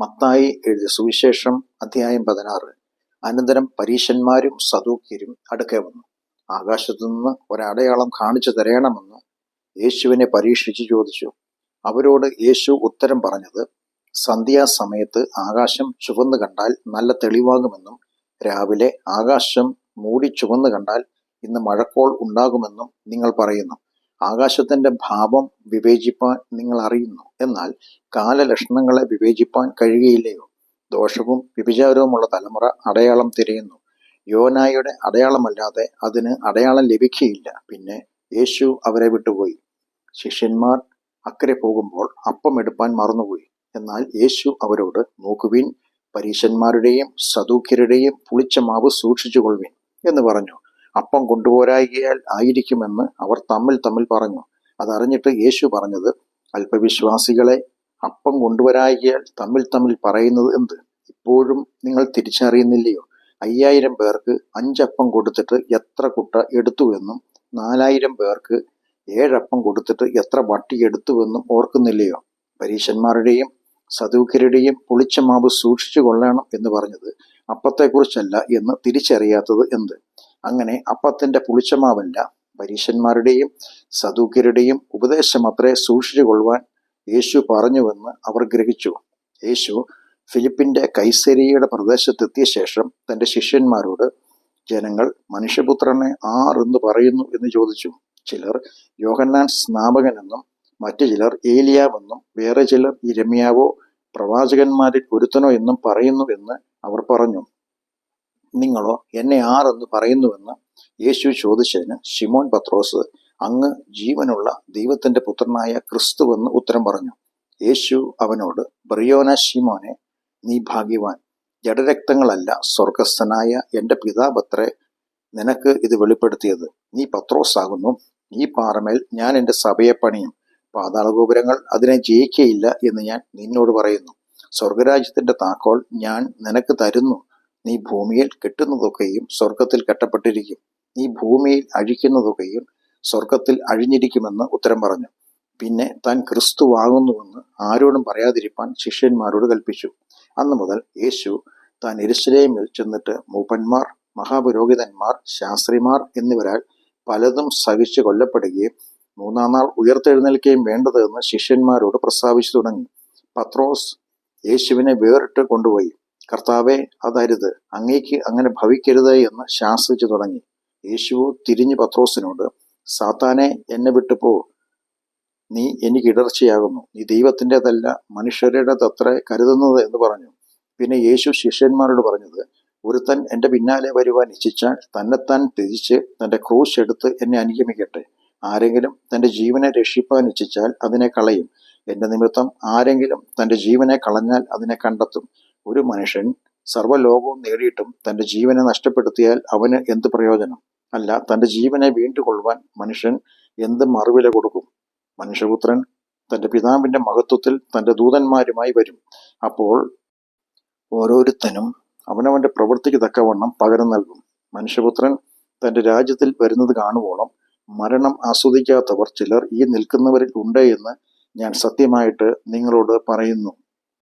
മത്തായി എഴുതിയ സുവിശേഷം അധ്യായം പതിനാറ്. അനന്തരം പരീശന്മാരും സദൂക്യരും അടുക്കെ വന്നു. ആകാശത്തു നിന്ന് ഒരടയാളം കാണിച്ചു തരയണമെന്ന് യേശുവിനെ പരീക്ഷിച്ചു ചോദിച്ചു. അവരോട് യേശു ഉത്തരം പറഞ്ഞത് സന്ധ്യാസമയത്ത് ആകാശം ചുവന്നു കണ്ടാൽ നല്ല തെളിവാകുമെന്നും രാവിലെ ആകാശം മൂടി ചുവന്നു കണ്ടാൽ ഇന്ന് മഴക്കോൾ ഉണ്ടാകുമെന്നും നിങ്ങൾ പറയുന്നു. ആകാശത്തിന്റെ ഭാവം വിവേചിപ്പാൻ നിങ്ങൾ അറിയുന്നു. എന്നാൽ കാലലക്ഷണങ്ങളെ വിവേചിപ്പാൻ കഴിയുകയില്ലയോ? ദോഷവും വ്യഭിചാരവുമുള്ള തലമുറ അടയാളം തിരയുന്നു. യോനായുടെ അടയാളമല്ലാതെ അതിന് അടയാളം ലഭിക്കുകയില്ല. പിന്നെ യേശു അവരെ വിട്ടുപോയി. ശിഷ്യന്മാർ അക്കരെ പോകുമ്പോൾ അപ്പം എടുപ്പാൻ മറന്നുപോയി. എന്നാൽ യേശു അവരോട് നോക്കുവിൻ പരീശന്മാരുടെയും സദൂക്യരുടെയും പുളിച്ച മാവ് സൂക്ഷിച്ചുകൊള്ളുവിൻ എന്ന് പറഞ്ഞു. അപ്പം കൊണ്ടുപോരായികയാൽ ആയിരിക്കുമെന്ന് അവർ തമ്മിൽ തമ്മിൽ പറഞ്ഞു. അതറിഞ്ഞിട്ട് യേശു പറഞ്ഞത് അല്പവിശ്വാസികളെ അപ്പം കൊണ്ടുവരായികയാൽ തമ്മിൽ തമ്മിൽ പറയുന്നത് എന്ത്? ഇപ്പോഴും നിങ്ങൾ തിരിച്ചറിയുന്നില്ലയോ? അയ്യായിരം പേർക്ക് അഞ്ചപ്പം കൊടുത്തിട്ട് എത്ര കുട്ട എടുത്തുവെന്നും നാലായിരം പേർക്ക് ഏഴപ്പം കൊടുത്തിട്ട് എത്ര വട്ടി എടുത്തുവെന്നും ഓർക്കുന്നില്ലയോ? പരീശന്മാരുടെയും സദൂഖരുടെയും പുളിച്ച മാവ് സൂക്ഷിച്ചു കൊള്ളണം എന്ന് പറഞ്ഞത് അപ്പത്തെക്കുറിച്ചല്ല എന്ന് തിരിച്ചറിയാത്തത് എന്ത്? അങ്ങനെ അപ്പത്തിന്റെ പുളിച്ചമാവല്ല പരീശന്മാരുടെയും സദൂക്കരുടെയും ഉപദേശം അത്രേ സൂക്ഷിച്ചു കൊള്ളുവാൻ യേശു പറഞ്ഞുവെന്ന് അവർ ഗ്രഹിച്ചു. യേശു ഫിലിപ്പിന്റെ കൈസരിയുടെ പ്രദേശത്തെത്തിയ ശേഷം തന്റെ ശിഷ്യന്മാരോട് ജനങ്ങൾ മനുഷ്യപുത്രനെ ആർ എന്ന് പറയുന്നു എന്ന് ചോദിച്ചു. ചിലർ യോഹന്നാൻ സ്നാപകനെന്നും മറ്റു ചിലർ ഏലിയാവെന്നും വേറെ ചിലർ ഇരമ്യാവോ പ്രവാചകന്മാരിൽ ഒരുത്തനോ എന്നും പറയുന്നു എന്ന് അവർ പറഞ്ഞു. നിങ്ങളോ എന്നെ ആരെന്ന് പറയുന്നുവെന്ന് യേശു ചോദിച്ചതിന് ഷിമോൻ പത്രോസ് അങ്ങ് ജീവനുള്ള ദൈവത്തിന്റെ പുത്രനായ ക്രിസ്തുവെന്ന് ഉത്തരം പറഞ്ഞു. യേശു അവനോട് ബ്രിയോന ഷിമോനെ നീ ഭാഗ്യവാൻ. ജഡരക്തങ്ങളല്ല സ്വർഗസ്ഥനായ എന്റെ പിതാപത്രെ നിനക്ക് ഇത് വെളിപ്പെടുത്തിയത്. നീ പത്രോസാകുന്നു. ഈ പാറമേൽ ഞാൻ എന്റെ സഭയെ പണിയും. പാതാളഗോപുരങ്ങൾ അതിനെ ജയിക്കയില്ല എന്ന് ഞാൻ നിന്നോട് പറയുന്നു. സ്വർഗരാജ്യത്തിന്റെ താക്കോൽ ഞാൻ നിനക്ക് തരുന്നു. നീ ഭൂമിയിൽ കിട്ടുന്നതൊക്കെയും സ്വർഗത്തിൽ കെട്ടപ്പെട്ടിരിക്കും. നീ ഭൂമിയിൽ അഴിക്കുന്നതൊക്കെയും സ്വർഗത്തിൽ അഴിഞ്ഞിരിക്കുമെന്ന് ഉത്തരം പറഞ്ഞു. പിന്നെ താൻ ക്രിസ്തുവാകുന്നുവെന്ന് ആരോടും പറയാതിരിപ്പാൻ ശിഷ്യന്മാരോട് കൽപ്പിച്ചു. അന്നു മുതൽ യേശു താൻ എരുസലേമിൽ ചെന്നിട്ട് മൂപ്പന്മാർ മഹാപുരോഹിതന്മാർ ശാസ്ത്രിമാർ എന്നിവരാൽ പലതും സഹിച്ചു കൊല്ലപ്പെടുകയും മൂന്നാം നാൾ ഉയർത്തെഴുന്നേൽക്കുകയും വേണ്ടത് എന്ന് ശിഷ്യന്മാരോട് പ്രസ്താവിച്ചു തുടങ്ങി. പത്രോസ് യേശുവിനെ വേറിട്ട് കൊണ്ടുപോയി. കർത്താവെ അതരുത്. അങ്ങേക്ക് അങ്ങനെ ഭവിക്കരുത് എന്ന് ശാസിച്ചു തുടങ്ങി. യേശു തിരിഞ്ഞു പത്രോസിനോട് സാത്താനെ എന്നെ വിട്ടുപോ. നീ എനിക്ക് ഇടർച്ചയാകുന്നു. നീ ദൈവത്തിന്റെതല്ല മനുഷ്യരുടേതത്ര കരുതുന്നത് എന്ന് പറഞ്ഞു. പിന്നെ യേശു ശിഷ്യന്മാരോട് പറഞ്ഞത് ഒരുത്തൻ എന്റെ പിന്നാലെ വരുവാൻ ഇച്ഛിച്ചാൽ തന്നെത്താൻ തിരിച്ച് തന്റെ ക്രൂശ് എടുത്ത് എന്നെ അനുഗമിക്കട്ടെ. ആരെങ്കിലും തന്റെ ജീവനെ രക്ഷിപ്പാൻ ഇച്ഛിച്ചാൽ അതിനെ കളയും. എന്റെ നിമിത്തം ആരെങ്കിലും തന്റെ ജീവനെ കളഞ്ഞാൽ അതിനെ കണ്ടെത്തും. ഒരു മനുഷ്യൻ സർവലോകവും നേടിയിട്ടും തന്റെ ജീവനെ നഷ്ടപ്പെടുത്തിയാൽ അവന് എന്ത് പ്രയോജനം? അല്ല തന്റെ ജീവനെ വീണ്ടുകൊള്ളുവാൻ മനുഷ്യൻ എന്ത് മറുവില കൊടുക്കും? മനുഷ്യപുത്രൻ തന്റെ പിതാവിന്റെ മഹത്വത്തിൽ തന്റെ ദൂതന്മാരുമായി വരും. അപ്പോൾ ഓരോരുത്തനും അവനവന്റെ പ്രവൃത്തിക്ക് തക്കവണ്ണം പകരം നൽകും. മനുഷ്യപുത്രൻ തന്റെ രാജ്യത്തിൽ വരുന്നത് കാണുവോളം മരണം ആസ്വദിക്കാത്തവർ ചിലർ ഈ നിൽക്കുന്നവരിൽ ഉണ്ട് എന്ന് ഞാൻ സത്യമായിട്ട് നിങ്ങളോട് പറയുന്നു.